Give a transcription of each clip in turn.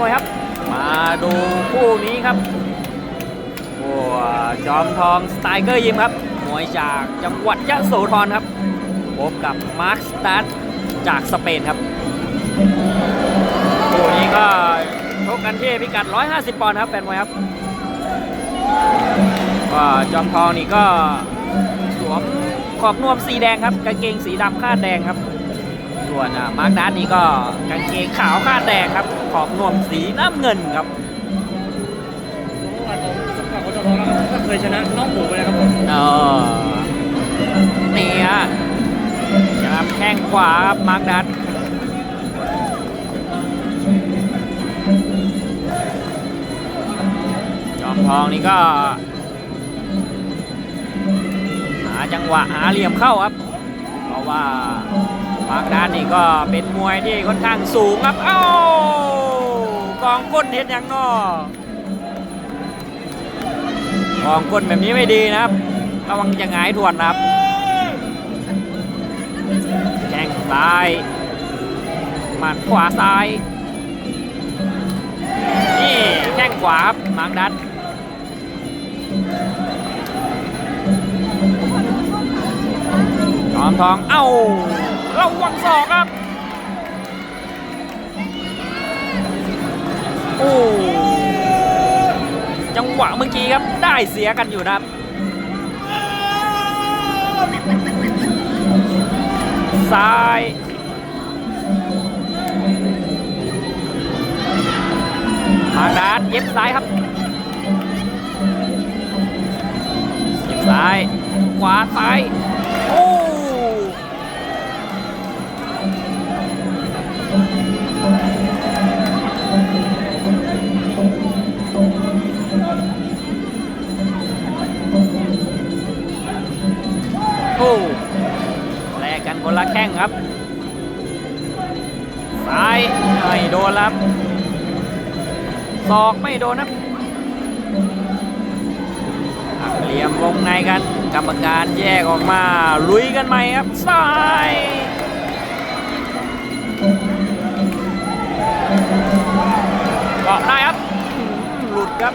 มวยครับ มาดูคู่นี้ครับโอ้จอมทองสไตเกอร์ยิมครับ มวยจากจังหวัดยะโสธรครับ พบกับมาร์คสตัดจากสเปนครับ คู่นี้ก็ชกกันที่พิกัด 150 ปอนด์ครับแฟนมวยครับก็จอมทองนี่ก็สวมขอบนวมสีแดงครับกางเกงสีดำคาดแดงครับ ส่วนอะมาร์คดัสนี่ก็กางเกงขาวคาดแดงครับ ขอบนวมสีน้ำเงินครับวันผมสำหรับคนทองแล้วก็เคยชนะน้องหมูไปแล้วครับผมเออนี่ฮะจับแข้งขวาครับมาร์คดัสจอมทองนี่ก็ หาจังหวะหาเหลี่ยมเข้าครับ เพราะว่า มาร์คดัสนี่ก็เป็นมวยที่ค่อนข้างสูงครับ เอ้ากองก้นเห็นอย่างนอกองก้นแบบนี้ไม่ดีนะครับระวังจะหงายทวนครับแข้งซ้ายหมัดขวาซ้าย นี่แข้งขวาครับมาร์คดัสจอมทอง เอ้า ระวังศอกครับ โอ้จังหวะเมื่อกี้ครับได้เสียกันอยู่นะครับซ้ายมาดาดเย็บซ้ายครับเย็บซ้ายขวาซ้าย โอ้ โอ้แลกกันคนละแข้งครับซ้ายไม่โดนครับศอกไม่โดนนะหักเหลี่ยมวงในกันกรรมการแยกออกมา ลุยกันใหม่ครับซ้ายเกาะได้ครับ หลุดครับ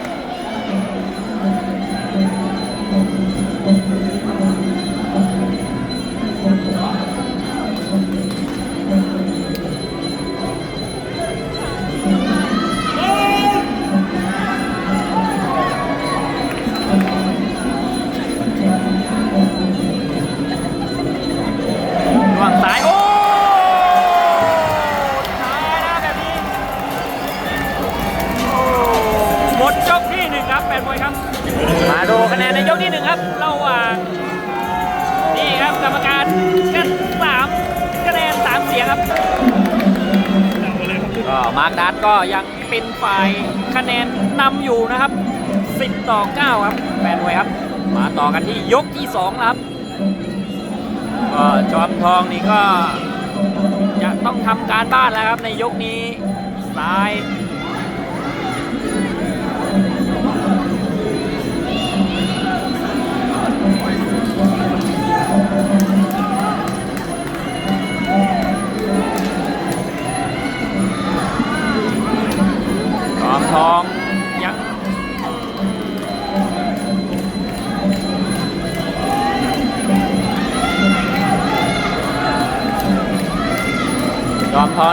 นึ่งครับแฟนมวยครับ มาดูคะแนนในยกที่หนึ่งครับระหว่างนี่ครับกรรมการกันสามคะแนนสามเสียงครับก็มาร์คดัสก็ยังเป็นฝ่ายคะแนนนำอยู่นะครับ 10 ต่อ 9 ครับแฟนมวยครับ มาต่อกันที่ยกที่2ครับก็จอมทองนี่ก็จะต้องทำการบ้านแล้วครับในยกนี้ซ้าย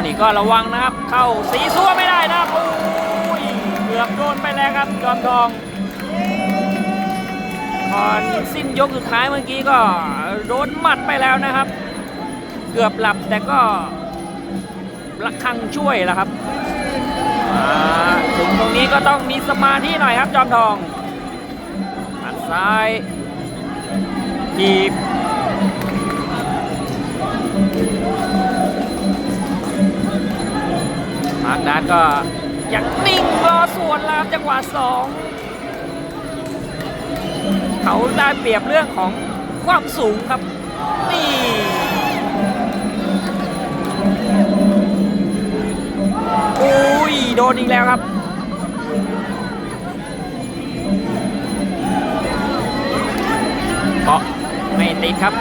นี่ก็ระวังนะครับ เข้าสีซัวไม่ได้นะครับโอ้ยเกือบโดนไปแล้วครับจอมทองก่อนสิ้นยกสุดท้ายเมื่อกี้ก็โดนหมัดไปแล้วนะครับ เกือบหลับแต่ก็ระคังช่วยแล้วครับถึงตรงนี้ก็ต้องมีสมาธิหน่อยครับจอมทองหัดซ้ายทีบาร์คดัสก็ยังนิ่งรอส่วนล้วครับจังหวะสองเขาได้เปรียบเรื่องของความสูงครับนี่โอ้ยโดนอีกแล้วครับเกาะไม่ติดครับ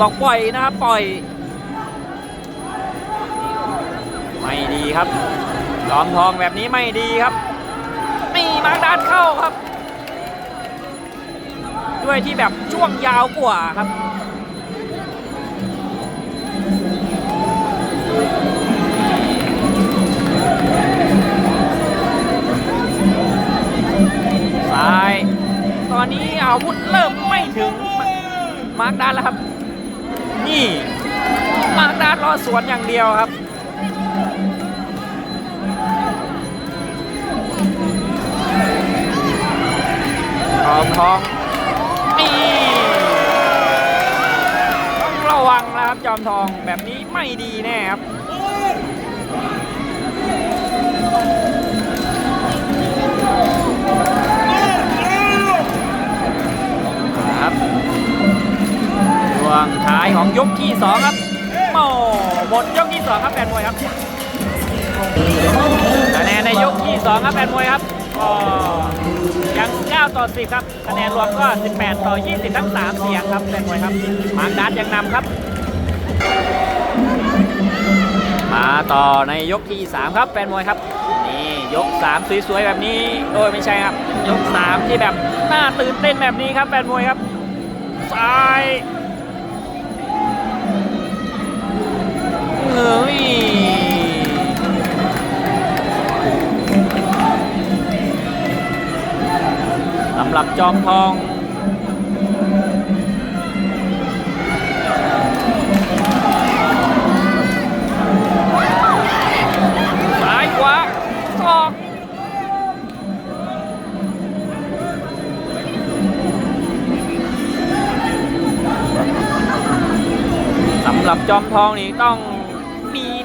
บอกปล่อยนะครับปล่อย ไม่ดีครับจอมทองแบบนี้ไม่ดีครับนี่มาดันเข้าครับ ด้วยที่แบบช่วงยาวกว่าครับซ้าย ตอนนี้อาวุธเริ่มไม่ถึงมาร์กดานแล้วครับ นี่มาร์กดานรอสวนอย่างเดียวครับ ทองทองนี่ต้องระวังนะครับจอมทองแบบนี้ไม่ดีแน่ครับ วงท้ายของยกที่ 2 ครับโอ้หมดยกที่ 2 ครับแฟนมวยครับคะแนนในยกที่ 2 ครับแฟนมวยครับก็ยัง 9 ต่อ 10 ครับคะแนนรวมก็ 18 ต่อ 20 ทั้ง 3 เสียงครับแฟนมวยครับมาร์คดัสยังนำครับ มาต่อในยกที่ 3 ครับแฟนมวยครับนี่ยก 3 สวยๆแบบนี้โอ้ยไม่ใช่ครับ ยก 3 ที่แบบน่าตื่นเต้นแบบนี้ครับแฟนมวยครับซ้าย เฮ้ยสำหรับจอมทองซ้ายขวาศอกสำหรับจอมทองนี่ต้อง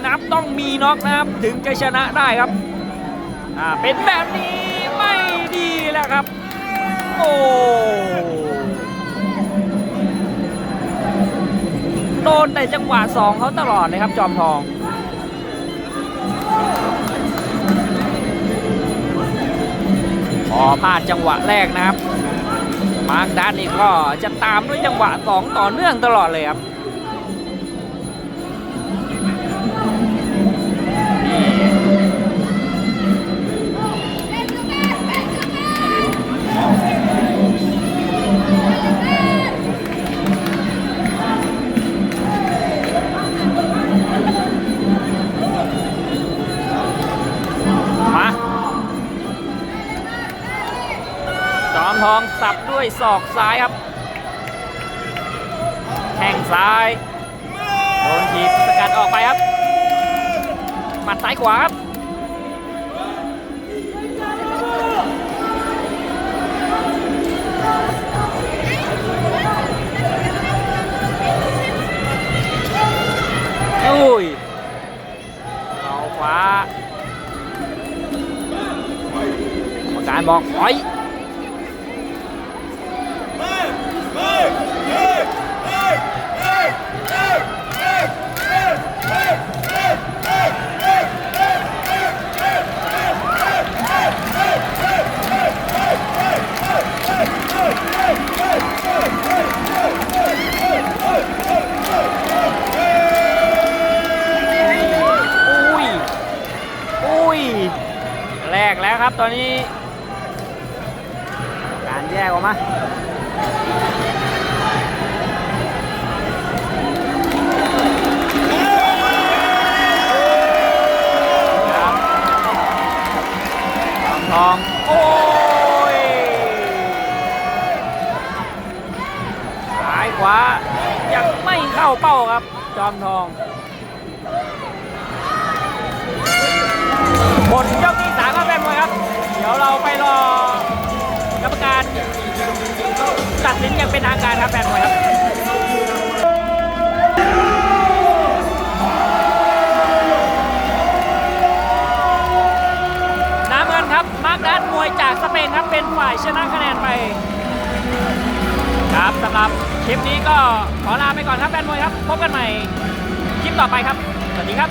นับต้องมีน็อกนะครับ ถึงจะชนะได้ครับอ่าเป็นแบบนี้ไม่ดีแล้วครับ โอ้โดนแต่จังหวะสองเขาตลอดเลยครับจอมทองพอพลาดจังหวะแรกนะครับ มาร์คดันนี่ก็จะตามด้วยจังหวะ2ต่อเนื่องตลอดเลยครับ ด้วยศอกซ้ายครับแข้งซ้ายโดนถีบสกัดออกไปครับหมัดซ้ายขวาครับอุ้ยเอาขวากรรมการบอกถอย การแยกออกมาทอง โอ้ยซ้ายขวา ยังไม่เข้าเป้าครับ จอมทองหมดยกที่สามครับแฟนมวยครับ เดี๋ยวเราไปรอ กรรมการตัดสินอย่างเป็นทางการครับแฟนมวยครับน้ำเงินครับมาร์คดันมวยจากสเปนครับเป็นฝ่ายชนะคะแนนไป ครับสำหรับคลิปนี้ก็ขอลาไปก่อนครับแฟนมวยครับ พบกันใหม่คลิปต่อไปครับ สวัสดีครับ